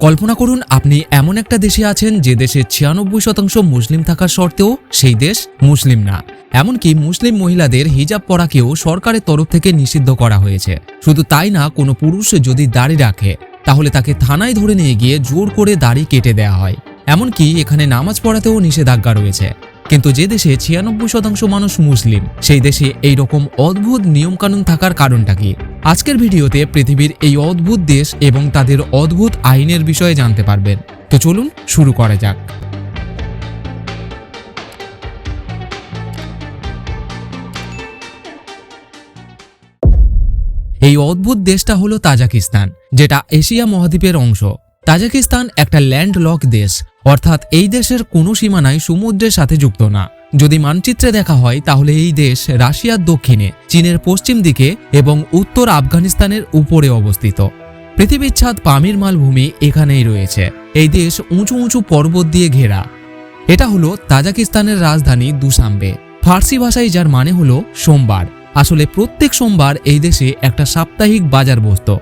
কল্পনা করুন, আপনি এমন একটা দেশে আছেন যে দেশে ছিয়ানব্বই শতাংশ মুসলিম থাকার সত্ত্বেও সেই দেশ মুসলিম না। এমনকি মুসলিম মহিলাদের হিজাব পরাকেও সরকারের তরফ থেকে নিষিদ্ধ করা হয়েছে। শুধু তাই না, কোনো পুরুষ যদি দাড়ি রাখে, তাহলে তাকে থানায় ধরে নিয়ে গিয়ে জোর করে দাড়ি কেটে দেওয়া হয়। এমনকি এখানে নামাজ পড়াতেও নিষেধাজ্ঞা রয়েছে। কিন্তু যে দেশে ছিয়ানব্বই শতাংশ মানুষ মুসলিম, সেই দেশে এই রকম অদ্ভুত নিয়মকানুন থাকার কারণটা কি? আজকের ভিডিওতে পৃথিবীর এই অদ্ভুত দেশ এবং তাদের অদ্ভুত আইনের বিষয়ে জানতে পারবেন। তো চলুন শুরু করা যাক। এই অদ্ভুত দেশটা হলো তাজাকিস্তান, যেটা এশিয়া মহাদ্বীপের অংশ। তাজাকিস্তান একটা ল্যান্ডলক দেশ, অর্থাৎ এই দেশের কোনো সীমানাই সমুদ্রের সাথে যুক্ত না। যদি মানচিত্রে দেখা হয়, তাহলে এই দেশ রাশিয়ার দক্ষিণে, চীনের পশ্চিম দিকে এবং উত্তর আফগানিস্তানের উপরে অবস্থিত। পৃথিবীর ছাদ পামির মালভূমি এখানেই রয়েছে। এই দেশ উঁচু উঁচু পর্বত দিয়ে ঘেরা। এটা হলো তাজাকিস্তানের রাজধানী দুসাম্বে। ফার্সি ভাষায় যার মানে হলো সোমবার। আসলে প্রত্যেক সোমবার এই দেশে একটা সাপ্তাহিক বাজার বসত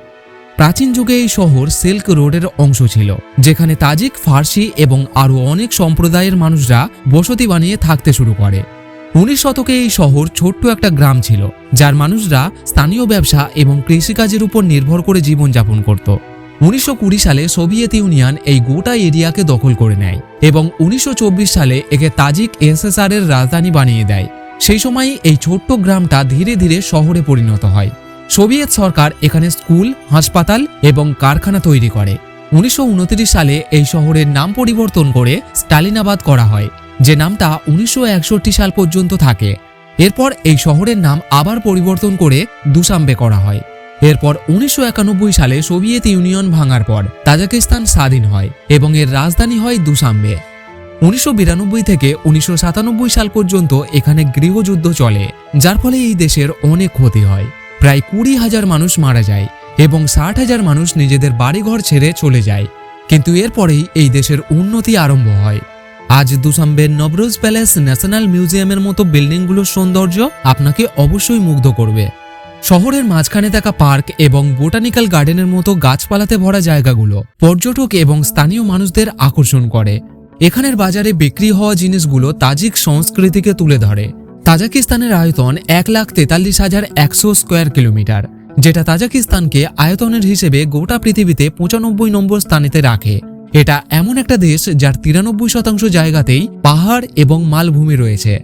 প্রাচীন যুগে এই শহর সিল্ক রোডের অংশ ছিল, যেখানে তাজিক ফার্সি এবং আরও অনেক সম্প্রদায়ের মানুষরা বসতি বানিয়ে থাকতে শুরু করে। উনিশ শতকে এই শহর ছোট্ট একটা গ্রাম ছিল, যার মানুষরা স্থানীয় ব্যবসা এবং কৃষিকাজের উপর নির্ভর করে জীবনযাপন করত। উনিশশো কুড়ি সালে সোভিয়েত ইউনিয়ন এই গোটা এরিয়াকে দখল করে নেয় এবং উনিশশো চব্বিশ সালে একে তাজিক এসএসআর এর রাজধানী বানিয়ে দেয়। সেই সময় এই ছোট্ট গ্রামটা ধীরে ধীরে শহরে পরিণত হয়। সোভিয়েত সরকার এখানে স্কুল, হাসপাতাল এবং কারখানা তৈরি করে। উনিশশো উনত্রিশ সালে এই শহরের নাম পরিবর্তন করে স্টালিনাবাদ করা হয়, যে নামটা উনিশশো একষট্টি সাল পর্যন্ত থাকে। এরপর এই শহরের নাম আবার পরিবর্তন করে দুসাম্বে করা হয়। এরপর উনিশশো একানব্বই সালে সোভিয়েত ইউনিয়ন ভাঙার পর তাজাকিস্তান স্বাধীন হয় এবং এর রাজধানী হয় দুসাম্বে। উনিশশো বিরানব্বই থেকে উনিশশো সাতানব্বই সাল পর্যন্ত এখানে গৃহযুদ্ধ চলে, যার ফলে এই দেশের অনেক ক্ষতি হয়। প্রায় কুড়ি হাজার মানুষ মারা যায় এবং ষাট হাজার মানুষ নিজেদের বাড়িঘর ছেড়ে চলে যায়। কিন্তু এরপরেই এই দেশের উন্নতি আরম্ভ হয়। আজ দুসাম্বের নবরোজ প্যালেস ন্যাশনাল মিউজিয়ামের মতো বিল্ডিংগুলোর সৌন্দর্য আপনাকে অবশ্যই মুগ্ধ করবে। শহরের মাঝখানে থাকা পার্ক এবং বোটানিক্যাল গার্ডেনের মতো গাছপালাতে ভরা জায়গাগুলো পর্যটক এবং স্থানীয় মানুষদের আকর্ষণ করে। এখানের বাজারে বিক্রি হওয়া জিনিসগুলো তাজিক সংস্কৃতিকে তুলে ধরে। তাজাকিস্তানের আয়তন এক লাখ তেতাল্লিশ হাজার একশো স্কোয়ার কিলোমিটার, যেটা তাজাকিস্তানকে আয়তনের হিসেবে গোটা পৃথিবীতে পঁচানব্বই নম্বর স্থানেতে রাখে। এটা এমন একটা দেশ যার তিরানব্বই শতাংশ জায়গাতেই পাহাড় এবং মালভূমি রয়েছে।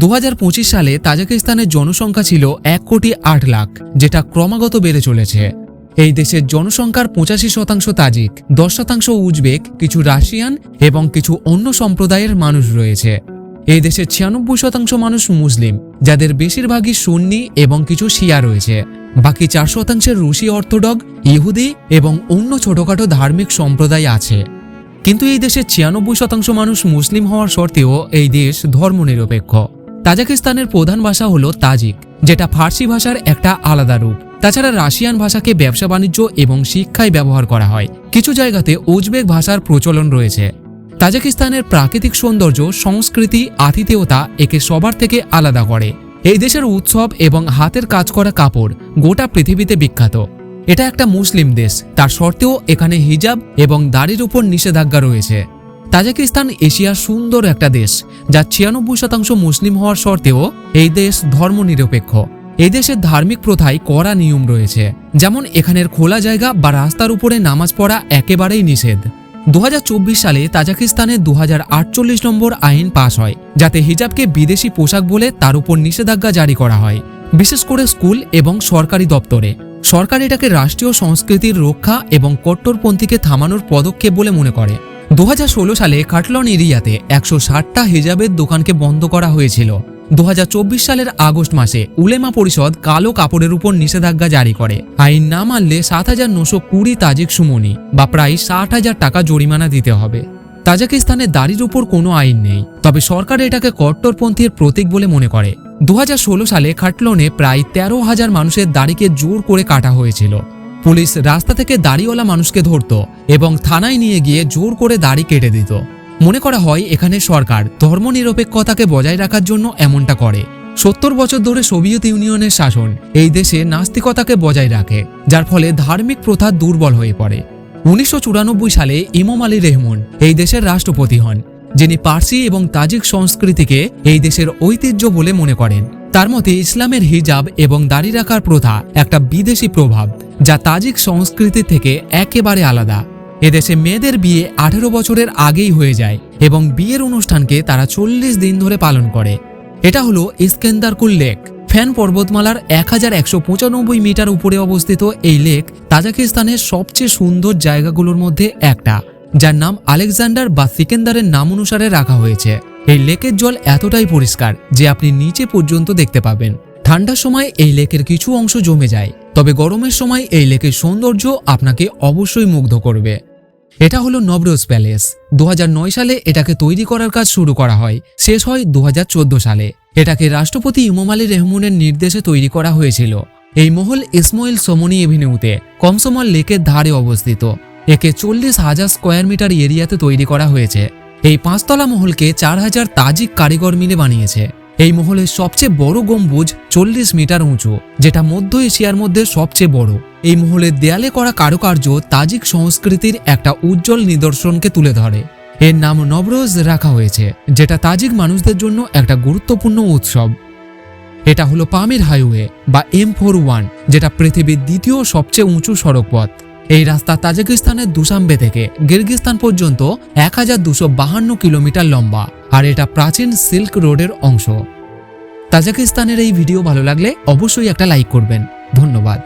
দু হাজার পঁচিশ সালে তাজাকিস্তানের জনসংখ্যা ছিল এক কোটি আট লাখ, যেটা ক্রমাগত বেড়ে চলেছে। এই দেশের জনসংখ্যার পঁচাশি শতাংশ তাজিক, দশ শতাংশ উজবেক, কিছু রাশিয়ান এবং কিছু অন্য সম্প্রদায়ের মানুষ রয়েছে। এই দেশের ছিয়ানব্বই শতাংশ মানুষ মুসলিম, যাদের বেশিরভাগই সুন্নি এবং কিছু শিয়া রয়েছে। বাকি চার শতাংশের রুশি অর্থোডক ইহুদি এবং অন্য ছোটখাটো ধার্মিক সম্প্রদায় আছে। কিন্তু এই দেশের ছিয়ানব্বই শতাংশ মানুষ মুসলিম হওয়ার সত্ত্বেও এই দেশ ধর্মনিরপেক্ষ। তাজাকিস্তানের প্রধান ভাষা হলো তাজিক, যেটা ফার্সি ভাষার একটা আলাদা রূপ। তাছাড়া রাশিয়ান ভাষাকে ব্যবসা বাণিজ্য এবং শিক্ষায় ব্যবহার করা হয়। কিছু জায়গাতে উজবেক ভাষার প্রচলন রয়েছে। তাজাকিস্তানের প্রাকৃতিক সৌন্দর্য, সংস্কৃতি, আতিথেয়তা একে সবার থেকে আলাদা করে। এই দেশের উৎসব এবং হাতের কাজ করা কাপড় গোটা পৃথিবীতে বিখ্যাত। এটা একটা মুসলিম দেশ, তার সত্ত্বেও এখানে হিজাব এবং দাড়ির উপর নিষেধাজ্ঞা রয়েছে। তাজাকিস্তান এশিয়ার সুন্দর একটা দেশ, যা ছিয়ানব্বই শতাংশ মুসলিম হওয়ার সত্ত্বেও এই দেশ ধর্মনিরপেক্ষ। এই দেশের ধার্মিক প্রথায় কড়া নিয়ম রয়েছে, যেমন এখানের খোলা জায়গা বা রাস্তার উপরে নামাজ পড়া একেবারেই নিষেধ। দু হাজার চব্বিশ সালে তাজাকিস্তানে দু হাজার আটচল্লিশ নম্বর আইন পাশ হয়, যাতে হিজাবকে বিদেশি পোশাক বলে তার উপর নিষেধাজ্ঞা জারি করা হয়। বিশেষ করে স্কুল এবং সরকারি দপ্তরে। সরকার এটাকে রাষ্ট্রীয় সংস্কৃতির রক্ষা এবং কট্টরপন্থীকে থামানোর পদক্ষেপ বলে মনে করে। দু হাজার ষোলো সালে কাটলন এরিয়াতে একশো ষাটটা হিজাবের দোকানকে বন্ধ করা হয়েছিল। দু হাজার চব্বিশ সালের আগস্ট মাসে উলেমা পরিষদ কালো কাপড়ের উপর নিষেধাজ্ঞা জারি করে। আইন না মানলে সাত হাজার নশো কুড়ি তাজিক সুমনি বা প্রায় ষাট হাজার টাকা জরিমানা দিতে হবে। তাজাকিস্তানে দাড়ির উপর কোনো আইন নেই, তবে সরকার এটাকে কট্টরপন্থীর প্রতীক বলে মনে করে। দু হাজার ষোলো সালে খাটলনে প্রায় তেরো হাজার মানুষের দাড়িকে জোর করে কাটা হয়েছিল। পুলিশ রাস্তা থেকে দাড়িওয়ালা মানুষকে ধরত এবং থানায় নিয়ে গিয়ে জোর করে দাড়ি কেটে দিত। মনে করা হয় এখানে সরকার ধর্মনিরপেক্ষতাকে বজায় রাখার জন্য এমনটা করে। সত্তর বছর ধরে সোভিয়েত ইউনিয়নের শাসন এই দেশে নাস্তিকতাকে বজায় রাখে, যার ফলে ধার্মিক প্রথা দুর্বল হয়ে পড়ে। উনিশশো চুরানব্বই সালে ইমাম আলী রেহমান এই দেশের রাষ্ট্রপতি হন, যিনি পার্সি এবং তাজিক সংস্কৃতিকে এই দেশের ঐতিহ্য বলে মনে করেন। তার মতে ইসলামের হিজাব এবং দাড়ি রাখার প্রথা একটা বিদেশি প্রভাব, যা তাজিক সংস্কৃতি থেকে একেবারে আলাদা। এদেশে মেয়েদের বিয়ে আঠেরো বছরের আগেই হয়ে যায় এবং বিয়ের অনুষ্ঠানকে তারা চল্লিশ দিন ধরে পালন করে। এটা হলো ইস্কেন্দারকুল লেক। ফ্যান পর্বতমালার এক হাজার একশো পঁচানব্বই মিটার উপরে অবস্থিত এই লেক তাজাকিস্তানের সবচেয়ে সুন্দর জায়গাগুলোর মধ্যে একটা, যার নাম আলেকজান্ডার বা সিকেন্দারের নাম অনুসারে রাখা হয়েছে। এই লেকের জল এতটাই পরিষ্কার যে আপনি নিচে পর্যন্ত দেখতে পাবেন। ঠান্ডার সময় এই লেকের কিছু অংশ জমে যায়, তবে গরমের সময় এই লেকের সৌন্দর্য আপনাকে অবশ্যই মুগ্ধ করবে। এটা হলো নবরোজ প্যালেস। দু হাজার নয় সালে এটাকে তৈরি করার কাজ শুরু করা হয়। শেষ হয় দু হাজার চোদ্দ সালে। এটাকে রাষ্ট্রপতি ইমাম আলী রেহমানের নির্দেশে তৈরি করা হয়েছিল। এই মহল ইসমাইল সোমনি এভিনিউতে কমসমল লেকের ধারে অবস্থিত। একে চল্লিশ হাজার স্কোয়ার মিটার এরিয়াতে তৈরি করা হয়েছে। এই পাঁচতলা মহলকে চার হাজার তাজিক কারিগর মিলে বানিয়েছে। এই মহলের সবচেয়ে বড় গম্বুজ চল্লিশ মিটার উঁচু, যেটা মধ্য এশিয়ার মধ্যে সবচেয়ে বড়। এই মহলের দেয়ালে করা কারুকার্য তাজিক সংস্কৃতির একটা উজ্জ্বল নিদর্শনকে তুলে ধরে। এর নাম নবরোজ রাখা হয়েছে, যেটা তাজিক মানুষদের জন্য একটা গুরুত্বপূর্ণ উৎসব। এটা হলো পামির হাইওয়ে বা এম ফোর ওয়ান, যেটা পৃথিবীর দ্বিতীয় সবচেয়ে উঁচু সড়ক পথ এই রাস্তা তাজিকিস্তানের দুশাম্বে থেকে গির্গিস্তান পর্যন্ত এক কিলোমিটার লম্বা, আর এটা প্রাচীন সিল্ক রোডের অংশ। তাজাকিস্তানের এই ভিডিও ভালো লাগলে অবশ্যই একটা লাইক করবেন। ধন্যবাদ।